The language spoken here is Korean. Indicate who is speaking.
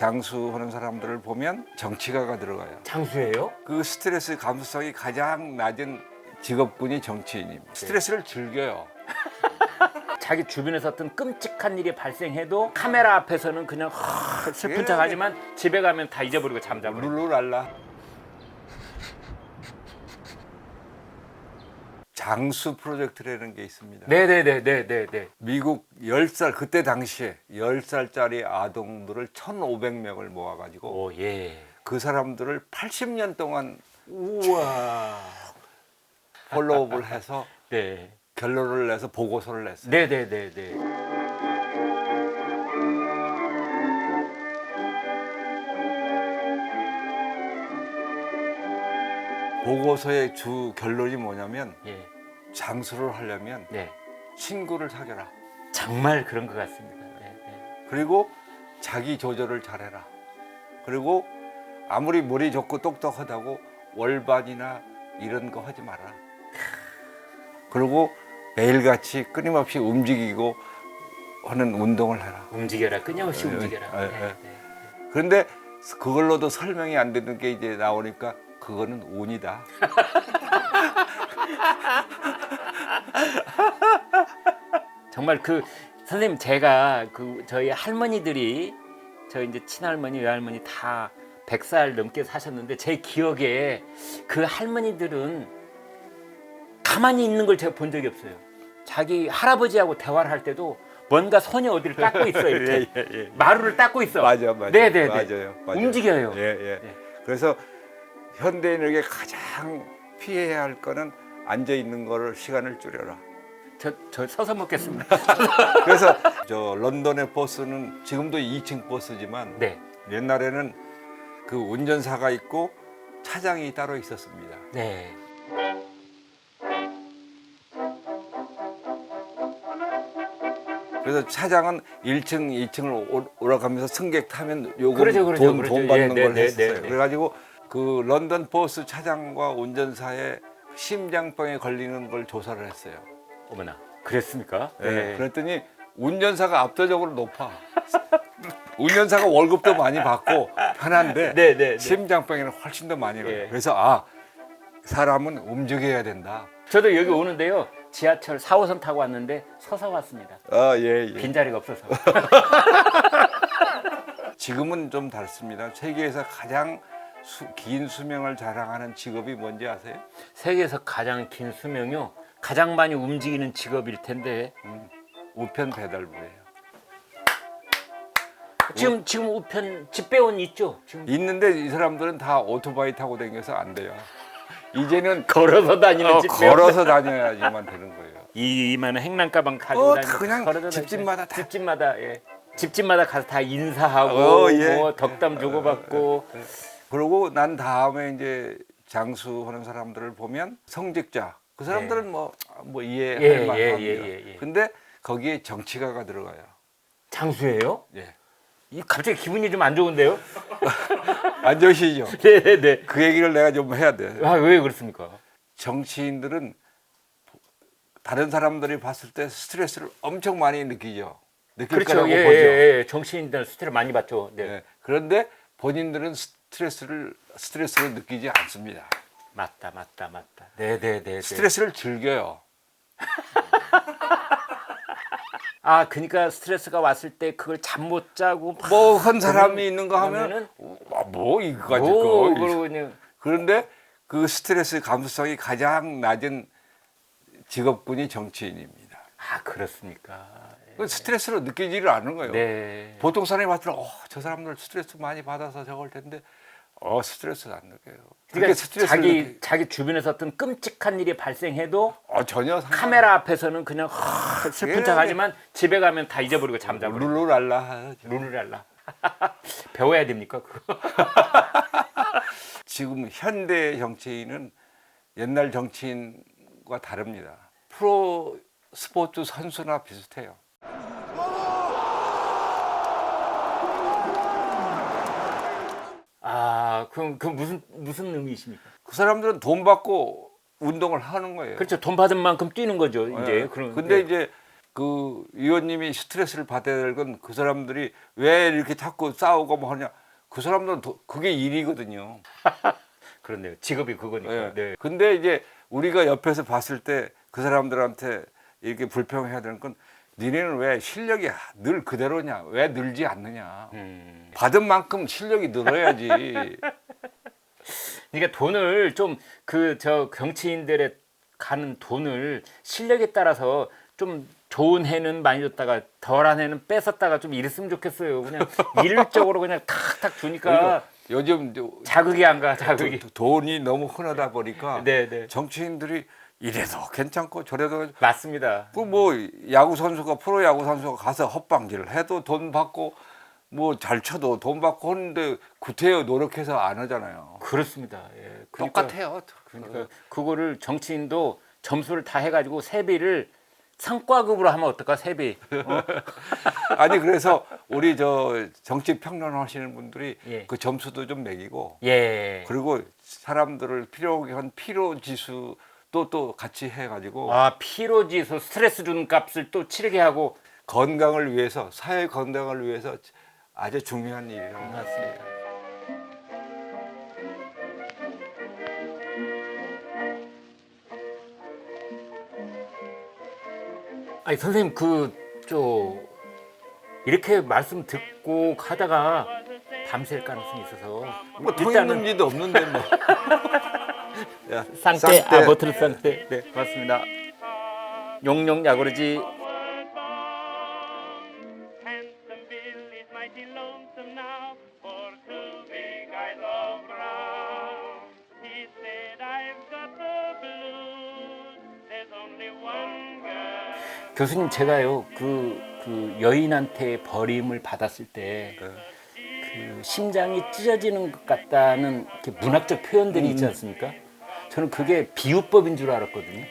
Speaker 1: 장수하는 사람들을 보면 정치가가 들어가요.
Speaker 2: 장수예요?
Speaker 1: 그 스트레스 감수성이 가장 낮은 직업군이 정치인입니다. 스트레스를 즐겨요.
Speaker 2: 자기 주변에서 어떤 끔찍한 일이 발생해도 카메라 앞에서는 그냥 하, 슬픈 척하지만 집에 가면 다 잊어버리고 잠자버려.
Speaker 1: 룰루랄라. 장수 프로젝트라는 게 있습니다.
Speaker 2: 네네네네네네.
Speaker 1: 미국 10살 그때 당시에 10살짜리 아동들을 1,500명을 모아 가지고
Speaker 2: 오 예.
Speaker 1: 그 사람들을 80년 동안
Speaker 2: 우와.
Speaker 1: 폴로업을 해서
Speaker 2: 네.
Speaker 1: 결론을 내서 보고서를 냈어요.
Speaker 2: 네네네네.
Speaker 1: 보고서의 주 결론이 뭐냐면
Speaker 2: 예.
Speaker 1: 장수를 하려면
Speaker 2: 네.
Speaker 1: 친구를 사귀라.
Speaker 2: 정말 그런 것 같습니다. 네, 네.
Speaker 1: 그리고 자기 조절을 잘해라. 그리고 아무리 머리 좋고 똑똑하다고 월반이나 이런 거 하지 마라. 그리고 매일같이 끊임없이 움직이고 하는 운동을 해라.
Speaker 2: 움직여라. 끊임없이
Speaker 1: 예,
Speaker 2: 움직여라.
Speaker 1: 예,
Speaker 2: 네,
Speaker 1: 예.
Speaker 2: 네.
Speaker 1: 그런데 그걸로도 설명이 안 되는 게 이제 나오니까 그거는 운이다.
Speaker 2: 정말 그 선생님 제가 그 저희 할머니들이 저 이제 친할머니 외할머니 다 100살 넘게 사셨는데 제 기억에 그 할머니들은 가만히 있는 걸 제가 본 적이 없어요. 자기 할아버지하고 대화를 할 때도 뭔가 손이 어디를 닦고 있어 이렇게
Speaker 1: 예, 예, 예.
Speaker 2: 마루를 닦고 있어.
Speaker 1: 맞아, 맞아.
Speaker 2: 네네네.
Speaker 1: 맞아요, 맞아요.
Speaker 2: 움직여요.
Speaker 1: 예, 예.
Speaker 2: 네.
Speaker 1: 그래서 현대인에게 가장 피해야 할 거는 앉아 있는 거를 시간을 줄여라.
Speaker 2: 저, 저 서서 먹겠습니다.
Speaker 1: 그래서 저 런던의 버스는 지금도 2층 버스지만
Speaker 2: 네.
Speaker 1: 옛날에는 그 운전사가 있고 차장이 따로 있었습니다.
Speaker 2: 네.
Speaker 1: 그래서 차장은 1층, 2층을 올라가면서 승객 타면 요금
Speaker 2: 그러죠, 그러죠,
Speaker 1: 돈,
Speaker 2: 그러죠.
Speaker 1: 돈 받는
Speaker 2: 예,
Speaker 1: 걸
Speaker 2: 네,
Speaker 1: 했어요.
Speaker 2: 네, 네.
Speaker 1: 그래가지고 그 런던 버스 차장과 운전사의 심장병에 걸리는 걸 조사를 했어요.
Speaker 2: 어머나. 그랬습니까?
Speaker 1: 예, 그랬더니 운전사가 압도적으로 높아. 운전사가 월급도 많이 받고 편한데
Speaker 2: 네, 네, 네.
Speaker 1: 심장병에는 훨씬 더 많이 걸려요.
Speaker 2: 예.
Speaker 1: 그래서 아 사람은 움직여야 된다.
Speaker 2: 저도 여기 오는데요. 지하철 4호선 타고 왔는데 서서 왔습니다.
Speaker 1: 아 예, 예.
Speaker 2: 빈자리가 없어서.
Speaker 1: 지금은 좀 다릅니다. 세계에서 가장 수- 긴 수명을 자랑하는 직업이 뭔지 아세요?
Speaker 2: 세계에서 가장 긴 수명이요. 가장 많이 움직이는 직업일 텐데
Speaker 1: 우편 배달부예요.
Speaker 2: 지금 지금 우편 집배원 있죠? 지금
Speaker 1: 있는데 이 사람들은 다 오토바이 타고 다녀서 안 돼요. 이제는
Speaker 2: 걸어서 다니는
Speaker 1: 어,
Speaker 2: 집배원.
Speaker 1: 걸어서 다녀야지만 되는 거예요.
Speaker 2: 이 이만한 행랑 가방 가지고
Speaker 1: 어,
Speaker 2: 다니고
Speaker 1: 그냥
Speaker 2: 걸어서
Speaker 1: 집집마다 다.
Speaker 2: 집집마다 예. 집집마다 가서 다 인사하고
Speaker 1: 어, 예.
Speaker 2: 뭐 덕담 주고받고
Speaker 1: 그러고 난 다음에 이제 장수하는 사람들을 보면 성직자 그 사람들은 뭐, 뭐 이해할
Speaker 2: 예,
Speaker 1: 만합니다.
Speaker 2: 예, 예, 예, 예.
Speaker 1: 근데 거기에 정치가가 들어가요.
Speaker 2: 장수예요?
Speaker 1: 예.
Speaker 2: 이 갑자기 기분이 좀 안 좋은데요?
Speaker 1: 앉으시죠.
Speaker 2: 네 네 네.
Speaker 1: 그 얘기를 내가 좀 해야 돼.
Speaker 2: 아 왜 그렇습니까?
Speaker 1: 정치인들은 다른 사람들이 봤을 때 스트레스를 엄청 많이 느끼죠. 느낄
Speaker 2: 그렇죠.
Speaker 1: 거라고
Speaker 2: 예,
Speaker 1: 보죠.
Speaker 2: 예, 예. 정치인들 스트레스 많이 받죠. 네.
Speaker 1: 예. 그런데 본인들은 스 트레스를 스트레스를 느끼지 않습니다.
Speaker 2: 맞다, 맞다, 맞다. 네 네 네.
Speaker 1: 스트레스를 즐겨요.
Speaker 2: 아, 그러니까 스트레스가 왔을 때 그걸 잠 못 자고 막
Speaker 1: 뭐 한 사람이 있는 거 하면
Speaker 2: 그러면은
Speaker 1: 아, 뭐 이거 가지고
Speaker 2: 뭐 그러고 그냥
Speaker 1: 그런데 그 스트레스 감수성이 가장 낮은 직업군이 정치인입니다.
Speaker 2: 아 그렇습니까?
Speaker 1: 그 스트레스로 느끼지를 않는 거예요.
Speaker 2: 네.
Speaker 1: 보통 사람이 봤을 때, 어, 저 사람들 스트레스 많이 받아서 저걸 텐데, 어, 스트레스를 안 느껴요.
Speaker 2: 그러니까 자기
Speaker 1: 느끼,
Speaker 2: 자기 주변에서 어떤 끔찍한 일이 발생해도
Speaker 1: 어, 전혀 상관
Speaker 2: 카메라 앞에서는 그냥 하, 슬픈
Speaker 1: 예.
Speaker 2: 척하지만 집에 가면 다 잊어버리고 잠자버려.
Speaker 1: 룰루랄라.
Speaker 2: 룰루랄라. 배워야 됩니까 그거?
Speaker 1: 지금 현대 정치인은 옛날 정치인과 다릅니다. 프로 스포츠 선수나 비슷해요.
Speaker 2: 아 그럼 그 무슨 무슨 의미이십니까?
Speaker 1: 그 사람들은 돈 받고 운동을 하는 거예요.
Speaker 2: 그렇죠. 돈 받은 만큼 뛰는 거죠. 이제
Speaker 1: 예.
Speaker 2: 그런.
Speaker 1: 근데
Speaker 2: 네.
Speaker 1: 이제 그 의원님이 스트레스를 받아야 될 건 그 사람들이 왜 이렇게 자꾸 싸우고 뭐 하냐. 그 사람들은 도- 그게 일이거든요.
Speaker 2: 그렇네요. 직업이 그거니까.
Speaker 1: 예.
Speaker 2: 네.
Speaker 1: 근데 이제 우리가 옆에서 봤을 때 그 사람들한테 이렇게 불평해야 되는 건 니네는 왜 실력이 늘 그대로냐? 왜 늘지 않느냐?
Speaker 2: 음.
Speaker 1: 받은 만큼 실력이 늘어야지.
Speaker 2: 그러니까 돈을 좀 그 저 정치인들의 가는 돈을 실력에 따라서 좀 좋은 해는 많이 줬다가 덜한 해는 뺏었다가 좀 이랬으면 좋겠어요. 그냥 일률적으로 그냥 탁탁 주니까
Speaker 1: 요즘 저-
Speaker 2: 자극이 안 가. 자극이.
Speaker 1: 도- 돈이 너무 흔하다 보니까
Speaker 2: 네, 네.
Speaker 1: 정치인들이 이래도 괜찮고 저래도
Speaker 2: 맞습니다.
Speaker 1: 그 뭐 야구 선수가 프로 야구 선수가 가서 헛방질을 해도 돈 받고 뭐 잘 쳐도 돈 받고 하는데 구태여 노력해서 안 하잖아요.
Speaker 2: 그렇습니다. 예. 그러니까,
Speaker 1: 똑같아요.
Speaker 2: 그러니까 그거를 정치인도 점수를 다 해가지고 세비를 상과급으로 하면 어떨까 세비. 어?
Speaker 1: 아니 그래서 우리 저 정치 평론 하시는 분들이
Speaker 2: 예.
Speaker 1: 그 점수도 좀 매기고
Speaker 2: 예.
Speaker 1: 그리고 사람들을 필요하게 한 필요 지수 또 또 같이 해가지고
Speaker 2: 아 피로지수 스트레스 주는 값을 또 치르게 하고
Speaker 1: 건강을 위해서 사회 건강을 위해서 아주 중요한 일이라고
Speaker 2: 맞습니다. 아니 선생님 그 저 이렇게 말씀 듣고 가다가 밤샐 가능성이 있어서
Speaker 1: 뭐 돈
Speaker 2: 일단은
Speaker 1: 있는 지도 없는데 뭐 야,
Speaker 2: 쌍떼 아 버틀 쌍떼 네 맞습니다. 용용 야구르지. 교수님 제가요 그, 그 여인한테 버림을 받았을 때그 심장이 찢어지는 것 같다는 문학적 표현들이 있지 않습니까? 저는 그게 비유법인 줄 알았거든요.